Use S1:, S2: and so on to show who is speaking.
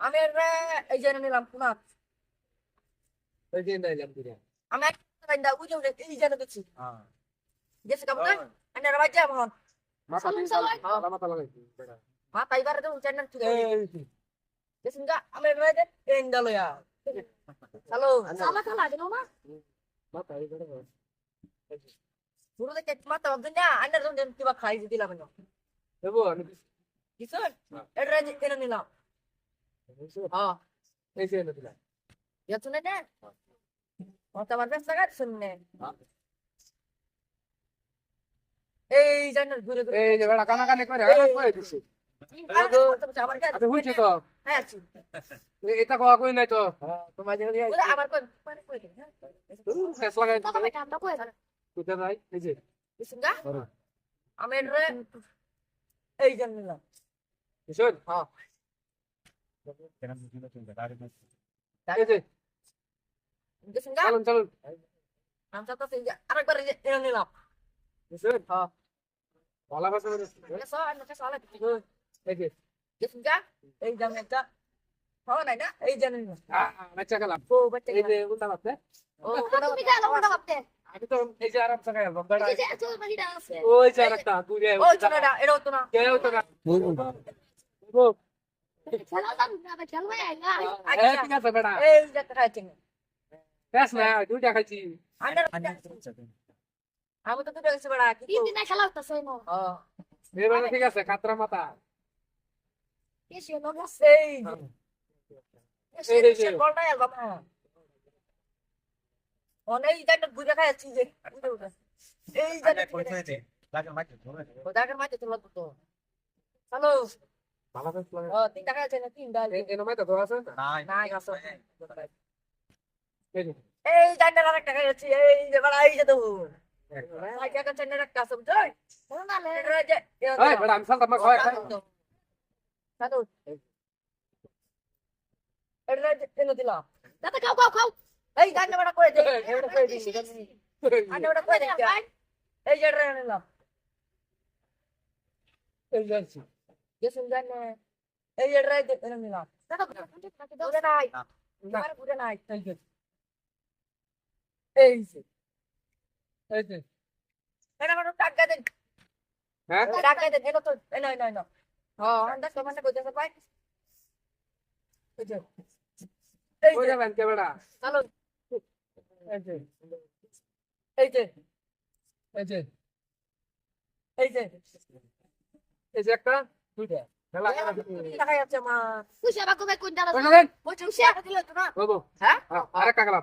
S1: আমি এই যে নিলাম পুনাত
S2: এই যে নাইলাম দিরা
S1: আমি একটা উজে উজে এই যে দেখছি
S2: হ্যাঁ
S1: গেছে কাপড় আমি আর বাজে মহন
S2: মাথা দিন
S3: চালুন।
S2: মাথা মাথা লাগাই বেড়া
S1: মা তাইবার দেন চ্যানেল ঠিক গেছে গা আমি এর বাজে এন্ডালো ইয়া চালু
S3: চালা চালা দিনো না
S2: মাথা এই বেড়া
S1: পুরো দেখে মাথা ভাবছেন না আন্ডার জন কিবা খাই দিলাম না
S2: দেবো
S1: এটা যে নিলাম হ্যাঁ
S2: এই যে এনে দিলাম
S1: এই জানার ঘুরে
S2: এই বেড়া কানা কানে করে দিছে
S1: হ্যাঁ
S2: এটা কোয়া কই নাই তো
S1: তোমার আমার কোন কই
S2: ফেস লাগাই
S3: তো বেটা আমরা কই
S2: কোথা নাই
S1: আমি এই জান নিলাম
S2: কিশোর
S1: হ্যাঁ
S2: চলুন চলুন।
S1: আমি তো আরেকবার নিলাম।
S2: কিশোর
S1: হ্যাঁ।
S2: ভালো কথা বলে
S1: এসো আমি কাছে আলা
S2: এই যে।
S1: বিসঙ্গা এই জান একটা হ্যাঁ নাই না এই জান নিলাম।
S2: আচ্ছা গেলাম
S1: ও বাচ্চা
S2: এই যে উল্টা পাচ্ছে
S1: ও
S3: তুমি গেল ওটা ভাবতে।
S2: আমি তো এই যে আরাম
S3: এত মাহিরা আছে
S2: ওই যে আরেকটা দূরে
S1: ও চলো না এটা তো না
S2: কেউ তো না
S1: আমি তো দুটো গেছে বড়া
S3: খেলা
S1: হ্যাঁ
S2: এবারে ঠিক আছে খাতরা মাথা
S3: কি সে লোক আছে
S1: সেই
S2: এই যে
S1: এই ওদাকে মাঝে তো হ্যালো।
S2: ভালো
S1: ও তিন টাকা আছে না তিন ডাল
S2: এই এনো তো আছে?
S1: না গাছ
S2: এই যে।
S1: এই জায়গা আরেক টাকা এই যে বড়া এই তো একটা আছে
S3: কোন না
S2: বেড়া খাওয়া খাই
S1: এটা যে
S3: দাদা খাও খাও খাও।
S1: এই বড়া করে দে এটা করে আন্ডা বড়া করে দে এই যে এটা নিলাম
S2: এই যাচ্ছি
S1: গেছেন জানে এই যে এটা এনে নিলাম ঘুরে নাই
S2: না
S1: তোমার ঘুরে নাই
S2: এই যে
S1: এই যে
S2: এই যে
S1: এটা কোনো টাকা দেন
S2: হ্যাঁ
S1: টাকা দেন এটা তো এই নয় নয় নয় হ্যাঁ আন্ডা সমানে কইতে পাই এই যে এই যে
S2: বেড়া
S1: চলো
S2: এই যে
S1: এই যে
S2: এই যে
S1: এই যে
S2: এই যে একটা দুইটা বাবু
S1: হ্যাঁ?
S2: আরেকটা গেলাম